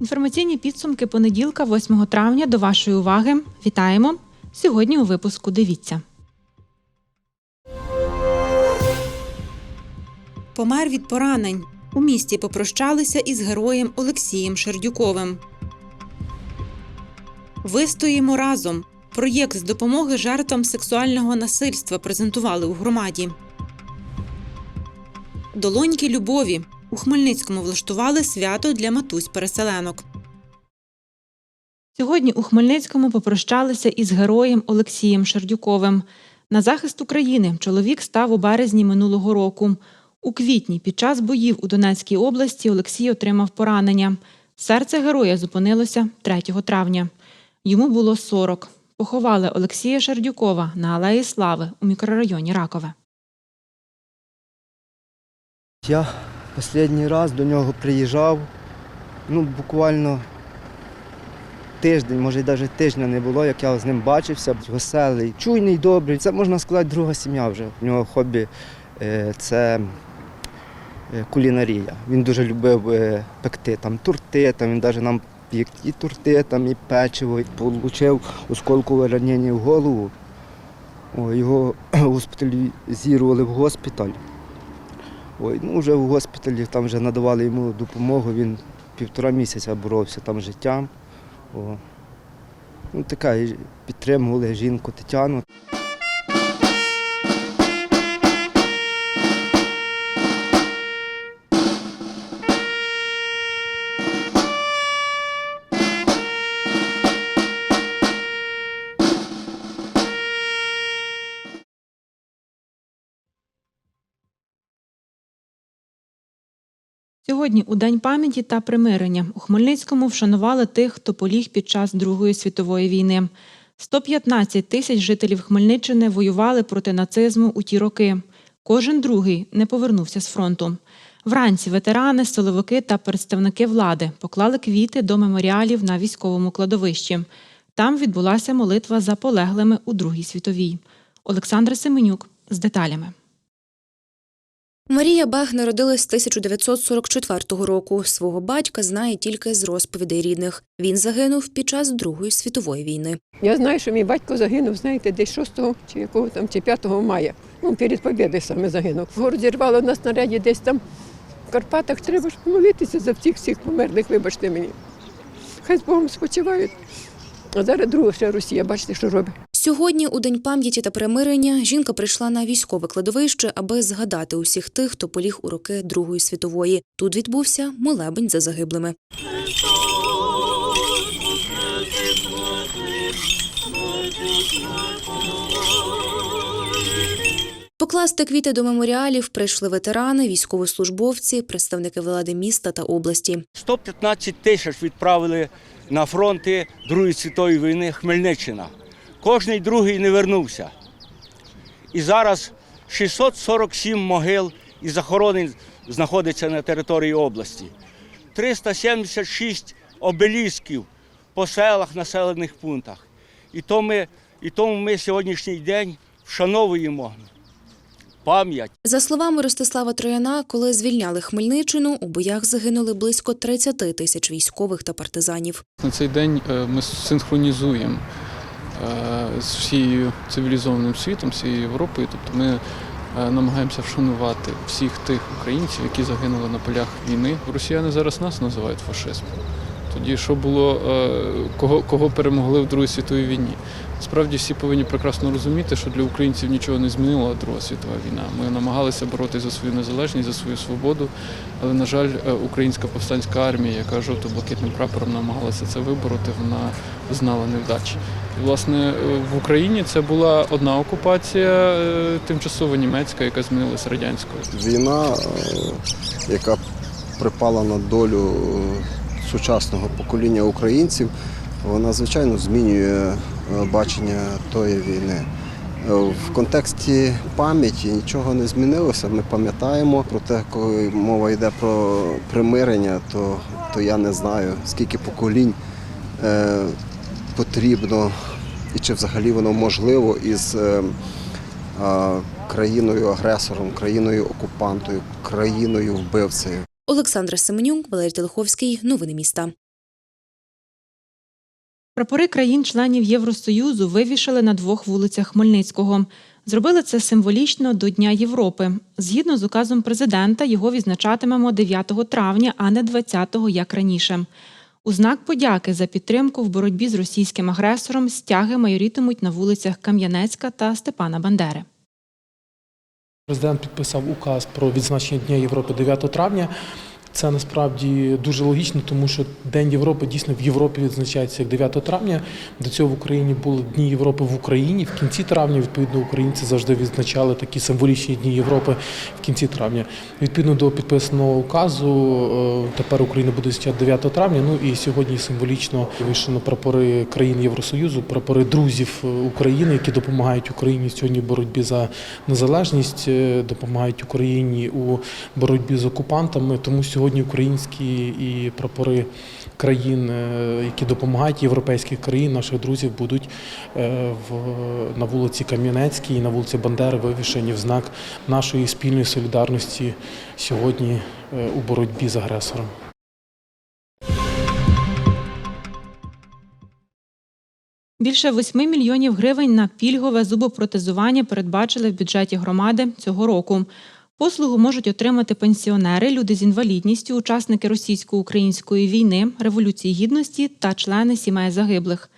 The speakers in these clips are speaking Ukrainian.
Інформаційні підсумки понеділка, 8 травня. До вашої уваги. Вітаємо! Сьогодні у випуску дивіться. Помер від поранень. У місті попрощалися із героєм Олексієм Шердюковим. Вистоїмо разом. Проєкт з допомоги жертвам сексуального насильства презентували у громаді. Долоньки любові. У Хмельницькому влаштували свято для матусь-переселенок. Сьогодні у Хмельницькому попрощалися із героєм Олексієм Шердюковим. На захист України чоловік став у березні минулого року. У квітні під час боїв у Донецькій області Олексій отримав поранення. Серце героя зупинилося 3 травня. Йому було 40. Поховали Олексія Шердюкова на Алеї Слави у мікрорайоні Ракове. Я останній раз до нього приїжджав, ну, буквально тиждень, може навіть тижня не було, як я з ним бачився. Веселий, чуйний, добрий. Це можна сказати, друга сім'я вже. У нього хобі е, це кулінарія. Він дуже любив е, пекти там турти, там він навіть нам пік і турти, там, і печиво, отримав осколкове ранення в голову. Його госпіталізували в госпіталь. Ой, ну вже в госпіталі там вже надавали йому допомогу, він півтора місяця боровся там життям. О. Ну, така, підтримували жінку Тетяну. Сьогодні, у День пам'яті та примирення, у Хмельницькому вшанували тих, хто поліг під час Другої світової війни. 115 тисяч жителів Хмельниччини воювали проти нацизму у ті роки. Кожен другий не повернувся з фронту. Вранці ветерани, силовики та представники влади поклали квіти до меморіалів на військовому кладовищі. Там відбулася молитва за полеглими у Другій світовій. Олександр Семенюк з деталями. Марія Бег народилась 1944 року. Свого батька знає тільки з розповідей рідних. Він загинув під час Другої світової війни. Я знаю, що мій батько загинув, знаєте, десь 6 чи якого там, чи 5 мая. Ну, перед Побєдою саме загинув. Город зірвало на снаряді десь там в Карпатах. Треба ж помолитися за всіх всіх померлих, вибачте мені. Хай з Богом спочивають. А зараз друга ще Росія, бачите, що робить. Сьогодні, у День пам'яті та примирення, жінка прийшла на військове кладовище, аби згадати усіх тих, хто поліг у роки Другої світової. Тут відбувся молебень за загиблими. Покласти квіти до меморіалів прийшли ветерани, військовослужбовці, представники влади міста та області. 115 тисяч відправили на фронти Другої світової війни Хмельниччина. Кожний другий не вернувся. І зараз 647 могил і захоронень знаходиться на території області. 376 обелісків по селах, населених пунктах. І, то ми, і тому ми сьогоднішній день вшановуємо пам'ять. За словами Ростислава Трояна, коли звільняли Хмельниччину, у боях загинули близько 30 тисяч військових та партизанів. На цей день е, ми синхронізуємо з всією цивілізованим світом, всією Європою. Тобто ми е, намагаємося вшанувати всіх тих українців, які загинули на полях війни. Росіяни зараз нас називають фашизмом. Тоді що було, е, кого, кого перемогли в Другій світовій війні? Справді всі повинні прекрасно розуміти, що для українців нічого не змінила Друга світова війна. Ми намагалися боротися за свою незалежність, за свою свободу, але, на жаль, е, українська повстанська армія, яка жовто-блакитним прапором намагалася це вибороти, вона знала невдачі. І, власне, е, в Україні це була одна окупація е, тимчасово німецька, яка змінилася радянською. Війна, яка припала на долю сучасного покоління українців, вона звичайно змінює бачення тої війни. Е, В контексті пам'яті нічого не змінилося. Ми пам'ятаємо про те, коли мова йде про примирення, то то я не знаю, скільки поколінь е, потрібно і чи взагалі воно можливо із е, е, країною-агресором, країною-окупантою, країною-вбивцею. Олександра Семенюк, Валерій Телеховський. Новини міста. Прапори країн-членів Євросоюзу вивішали на двох вулицях Хмельницького. Зробили це символічно до Дня Європи. Згідно з указом президента, його відзначатимемо 9 травня, а не 20-го, як раніше. У знак подяки за підтримку в боротьбі з російським агресором стяги майорітимуть на вулицях Кам'янецька та Степана Бандери. Президент підписав указ про відзначення Дня Європи 9 травня. Це насправді дуже логічно, тому що День Європи дійсно в Європі відзначається як 9 травня. До цього в Україні були Дні Європи в Україні. В кінці травня, відповідно, українці завжди відзначали такі символічні дні Європи в кінці травня. Відповідно до підписаного указу, е, тепер Україна буде відзначати 9 травня. Ну і сьогодні символічно вишено прапори країн Євросоюзу, прапори друзів е, України, які допомагають Україні сьогодні в боротьбі за незалежність, е, допомагають Україні у боротьбі з окупантами. Тому сьогодні українські і прапори країн, е, які допомагають європейських країн, наших друзів, будуть е, в на вулиці Кам'янецькій і на вулиці Бандери вивішені в знак нашої спільної солідарності сьогодні е, у боротьбі з агресором. Більше 8 мільйонів гривень на пільгове зубопротезування передбачили в бюджеті громади цього року. Послугу можуть отримати пенсіонери, люди з інвалідністю, учасники російсько-української війни, революції гідності та члени сімей загиблих.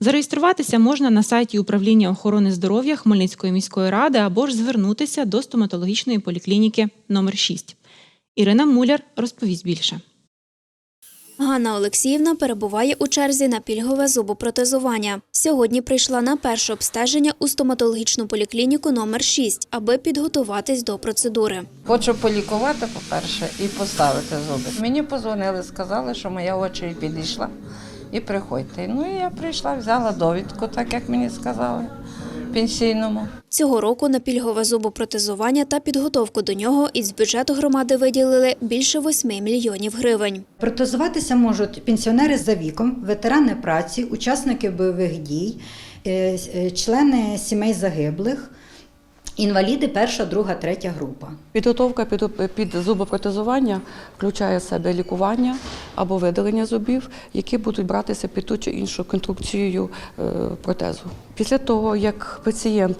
Зареєструватися можна на сайті управління охорони здоров'я Хмельницької міської ради або ж звернутися до стоматологічної поліклініки номер 6. Ірина Муляр розповість більше. Ганна Олексіївна перебуває у черзі на пільгове зубопротезування. Сьогодні прийшла на перше обстеження у стоматологічну поліклініку номер 6, аби підготуватись до процедури. Хочу полікувати, по-перше, і поставити зуби. Мені позвонили, сказали, що моя очередь підійшла. І приходьте. Ну і я прийшла, взяла довідку, так як мені сказали, пенсійному. Цього року на пільгове зубопротезування та підготовку до нього із бюджету громади виділили більше 8 мільйонів гривень. Протезуватися можуть пенсіонери за віком, ветерани праці, учасники бойових дій, е, е, члени сімей загиблих, інваліди перша, друга, третя група. Підготовка під, під зубопротезування включає в себе лікування або видалення зубів, які будуть братися під ту чи іншу конструкцією е, протезу. Після того, як пацієнт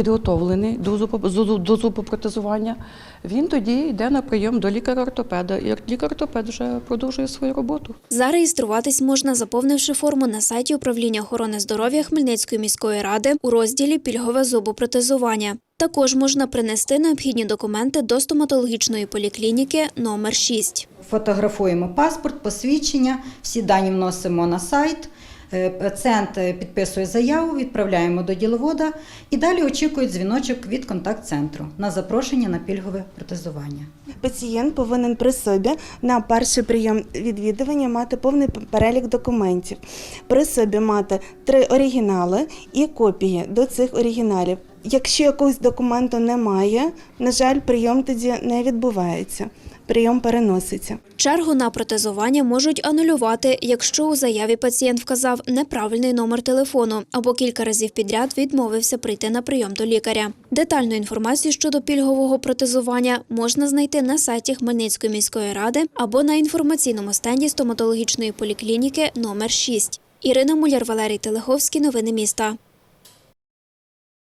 підготовлений до, зубо- зу- до зубопротезування, він тоді йде на прийом до лікаря-ортопеда, і лікар-ортопед вже продовжує свою роботу. Зареєструватись можна, заповнивши форму на сайті управління охорони здоров'я Хмельницької міської ради у розділі Пільгове зубопротезування. Також можна принести необхідні документи до стоматологічної поліклініки номер 6. Фотографуємо паспорт, посвідчення, всі дані вносимо на сайт. Е, Пацієнт е, підписує заяву, відправляємо до діловода і далі очікують дзвіночок від контакт-центру на запрошення на пільгове протезування. Пацієнт повинен при собі на перший прийом відвідування мати повний перелік документів. При собі мати три оригінали і копії до цих оригіналів. Якщо якогось документу немає, на жаль, прийом тоді не відбувається. Прийом переноситься. Чергу на протезування можуть анулювати, якщо у заяві пацієнт вказав неправильний номер телефону або кілька разів підряд відмовився прийти на прийом до лікаря. Детальну інформацію щодо пільгового протезування можна знайти на сайті Хмельницької міської ради або на інформаційному стенді стоматологічної поліклініки номер 6. Ірина Муляр, Валерій Телеховський. Новини міста.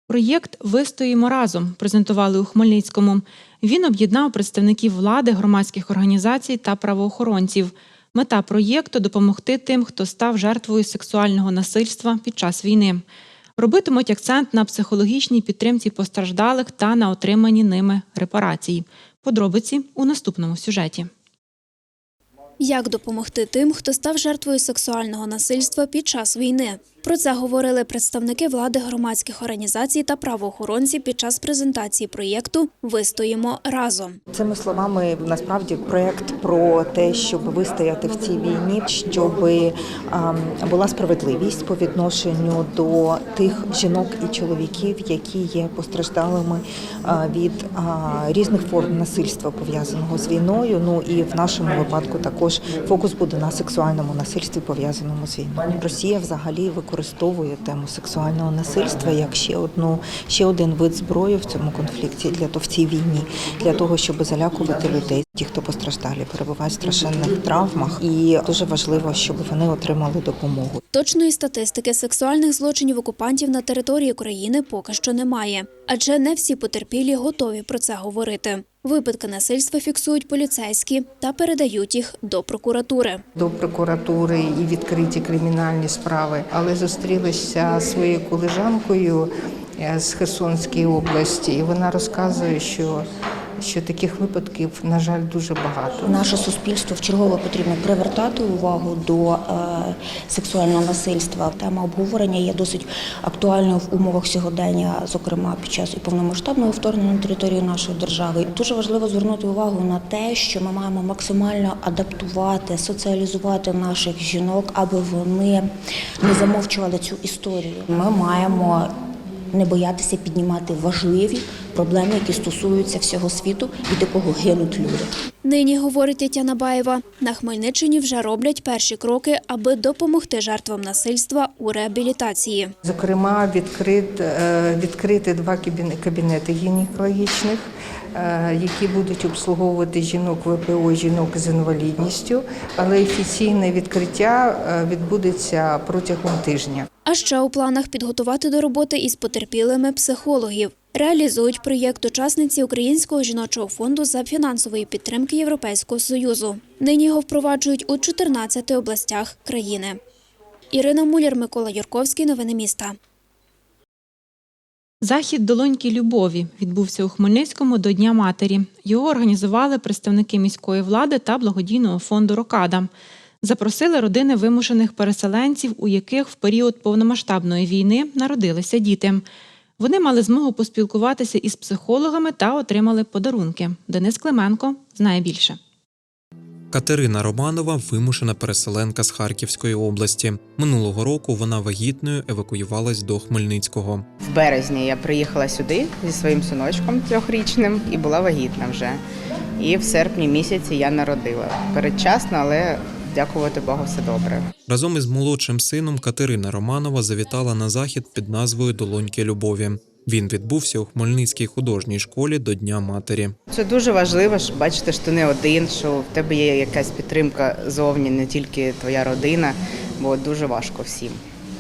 Проєкт Вистоїмо разом презентували у Хмельницькому. Він об'єднав представників влади, громадських організацій та правоохоронців. Мета проєкту допомогти тим, хто став жертвою сексуального насильства під час війни. Робитимуть акцент на психологічній підтримці постраждалих та на отриманні ними репарацій. Подробиці у наступному сюжеті. Як допомогти тим, хто став жертвою сексуального насильства під час війни? Про це говорили представники влади громадських організацій та правоохоронці під час презентації проєкту Вистоїмо разом. Цими словами насправді проєкт про те, щоб вистояти в цій війні, щоб ем, була справедливість по відношенню до тих жінок і чоловіків, які є постраждалими е, від е, різних форм насильства пов'язаного з війною. Ну і в нашому випадку також фокус буде на сексуальному насильстві пов'язаному з війною. Росія взагалі використовує тему сексуального насильства як ще одну ще один вид зброї в цьому конфлікті для того в цій війні, для того, щоб залякувати людей. Ті, хто постраждалі, перебувають в страшенних травмах, і дуже важливо, щоб вони отримали допомогу. Точної статистики сексуальних злочинів окупантів на території країни поки що немає, адже не всі потерпілі готові про це говорити. Випадки насильства фіксують поліцейські та передають їх до прокуратури. до прокуратури і відкриті кримінальні справи, але зустрілися зі своєю колежанкою е, з Херсонської області, і вона розказує, що, що таких випадків, на жаль, дуже багато. Наше суспільство вчергове потрібно привертати увагу до е, сексуального насильства. Тема обговорення є досить актуальною в умовах сьогодення, зокрема під час і повномасштабного вторгнення на територію нашої держави. Дуже важливо звернути увагу на те, що ми маємо максимально адаптувати, соціалізувати наших жінок, аби вони не замовчували цю історію. Ми маємо не боятися піднімати важливі проблеми, які стосуються всього світу, від якого гинуть люди. Нині, говорить Тетяна Баєва, на Хмельниччині вже роблять перші кроки, аби допомогти жертвам насильства у реабілітації. Зокрема, відкрит, е, відкрити два кабіне- кабінети гінекологічних, е, які будуть обслуговувати жінок ВПО, жінок з інвалідністю, але офіційне відкриття е, відбудеться протягом тижня. А ще у планах підготувати до роботи із потерпілими психологів. Реалізують проєкт учасниці Українського жіночого фонду за фінансової підтримки Європейського союзу. Нині його впроваджують у 14 областях країни. Ірина Муляр, Микола Юрковський. Новини міста. Захід долоньки любові відбувся у Хмельницькому до Дня матері. Його організували представники міської влади та благодійного фонду Рокада. Запросили родини вимушених переселенців, у яких в період повномасштабної війни народилися діти. Вони мали змогу поспілкуватися із психологами та отримали подарунки. Денис Клименко знає більше. Катерина Романова вимушена переселенка з Харківської області. Минулого року вона вагітною евакуювалась до Хмельницького. В березні я приїхала сюди зі своїм синочком трьохрічним і була вагітна вже. І в серпні місяці я народила. Передчасно, але дякувати Богу, все добре. Разом із молодшим сином Катерина Романова завітала на захід під назвою Долоньки любові. Він відбувся у Хмельницькій художній школі до Дня матері. Це дуже важливо, що бачити, що ти не один, що в тебе є якась підтримка зовні, не тільки твоя родина, бо дуже важко всім.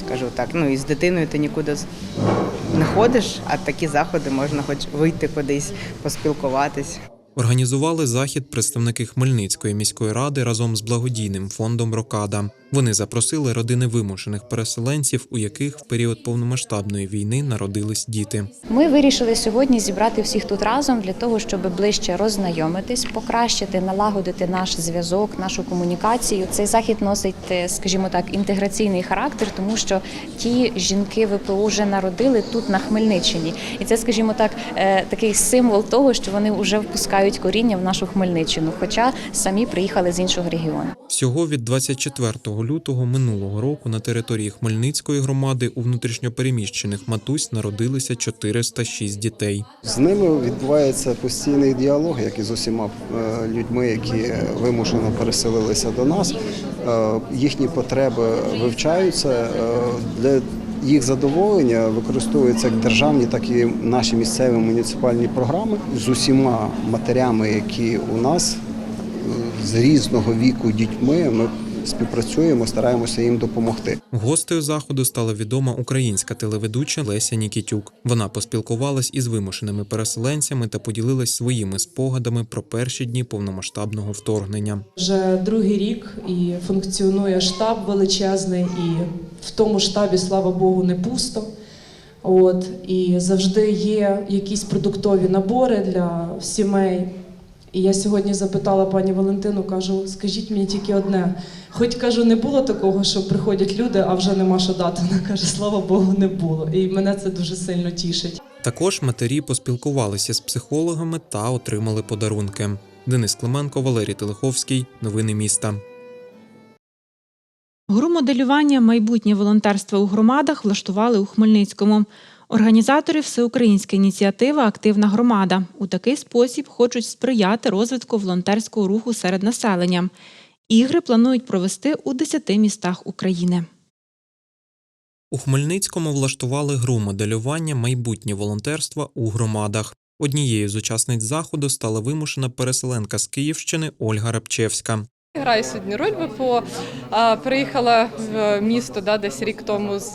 Скажу так. Ну і з дитиною ти нікуди не ходиш, а такі заходи можна хоч вийти кудись, поспілкуватись. Організували захід представники Хмельницької міської ради разом з благодійним фондом Рокада. Вони запросили родини вимушених переселенців, у яких в період повномасштабної війни народились діти. Ми вирішили сьогодні зібрати всіх тут разом для того, щоб ближче роззнайомитись, покращити, налагодити наш зв'язок, нашу комунікацію. Цей захід носить, е, скажімо так, інтеграційний характер, тому що ті жінки ВПО вже народили тут на Хмельниччині, і це, скажімо так, е, такий символ того, що вони вже впускають коріння в нашу Хмельниччину, хоча самі приїхали з іншого регіону. Всього від 24 лютого минулого року на території Хмельницької громади у внутрішньопереміщених матусь народилися 406 дітей. З ними відбувається постійний діалог, як і з усіма е, людьми, які вимушено переселилися до нас. Е, Їхні потреби вивчаються е, для. Їх задоволення використовуються як державні, так і наші місцеві муніципальні програми з усіма матерями, які у нас з різного віку дітьми. Ми співпрацюємо, стараємося їм допомогти. Гостею заходу стала відома українська телеведуча Леся Нікітюк. Вона поспілкувалась із вимушеними переселенцями та поділилась своїми спогадами про перші дні повномасштабного вторгнення. Вже другий рік і функціонує штаб величезний, і в тому штабі, слава Богу, не пусто. От і завжди є якісь продуктові набори для сімей. І я сьогодні запитала пані Валентину, кажу, скажіть мені тільки одне. Хоч кажу, не було такого, що приходять люди, а вже нема що дати. Вона каже, слава Богу, не було. І мене це дуже сильно тішить. Також матері поспілкувалися з психологами та отримали подарунки. Денис Клименко, Валерій Телеховський. Новини міста. Гру моделювання майбутнє волонтерство у громадах влаштували у Хмельницькому. Організатори всеукраїнська ініціатива Активна громада у такий спосіб хочуть сприяти розвитку волонтерського руху серед населення. Ігри планують провести у 10 містах України. У Хмельницькому влаштували гру моделювання майбутнє волонтерства у громадах. Однією з учасниць заходу стала вимушена переселенка з Київщини Ольга Рабчевська. Граю сьогодні роль ВПО. Приїхала в місто да, десь рік тому з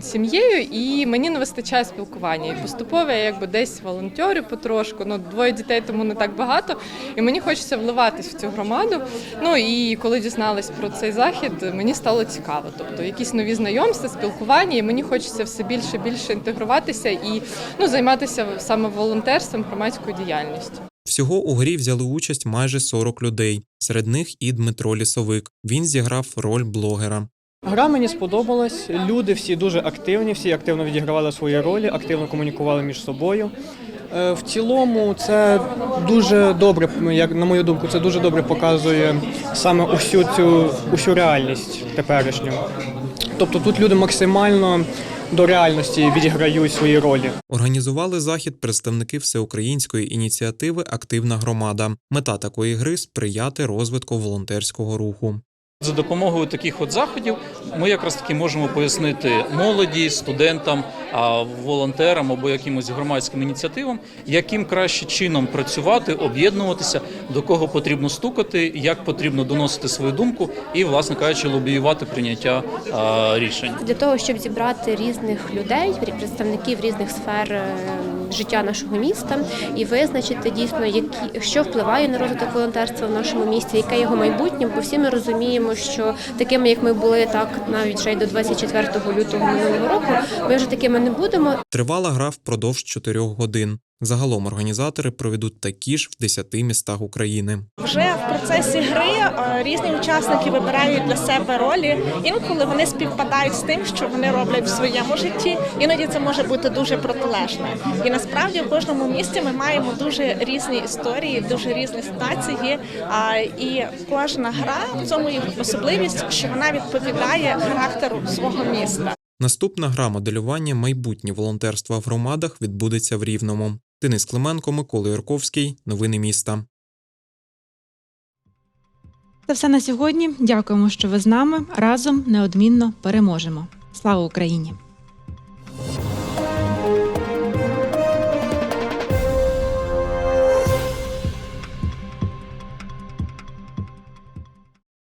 сім'єю, і мені не вистачає спілкування. І поступово я якби десь волонтерю потрошку. Ну, двоє дітей тому не так багато. І мені хочеться вливатись в цю громаду. Ну і коли дізналась про цей захід, мені стало цікаво. Тобто якісь нові знайомства, спілкування, і мені хочеться все більше більше інтегруватися і ну, займатися саме волонтерством, громадською діяльністю. Всього у грі взяли участь майже 40 людей. Серед них і Дмитро Лісовик. Він зіграв роль блогера. Гра мені сподобалась. Люди всі дуже активні, всі активно відігравали свої ролі, активно комунікували між собою. Е, В цілому, це дуже добре, як на мою думку, це дуже добре показує саме усю цю усю реальність теперішню. Тобто тут люди максимально до реальності відіграють свої ролі. Організували захід представники всеукраїнської ініціативи Активна громада. Мета такої гри сприяти розвитку волонтерського руху. За допомогою таких от заходів ми якраз таки можемо пояснити молоді, студентам, волонтерам або якимось громадським ініціативам, яким краще чином працювати, об'єднуватися, до кого потрібно стукати, як потрібно доносити свою думку і, власне кажучи, лобіювати прийняття рішень. для того, щоб зібрати різних людей, представників різних сфер е, життя нашого міста, і визначити дійсно, які що впливає на розвиток волонтерства в нашому місті, яке його майбутнє. Бо всі ми розуміємо, що такими, як ми були, так навіть ще й до 24 лютого минулого року, ми вже такими не будемо. Тривала гра впродовж чотирьох годин. Загалом організатори проведуть такі ж в 10 містах України. Вже в процесі гри е, різні учасники вибирають для себе ролі. Інколи вони співпадають з тим, що вони роблять в своєму житті. Іноді це може бути дуже протилежно. І насправді в кожному місті ми маємо дуже різні історії, дуже різні ситуації. І кожна гра в цьому їх особливість, що вона відповідає характеру свого міста. Наступна гра моделювання майбутнє волонтерства в громадах відбудеться в Рівному. Денис Клименко, Микола Ярковський. Новини міста. Це все на сьогодні. Дякуємо, що ви з нами. Разом неодмінно переможемо. Слава Україні!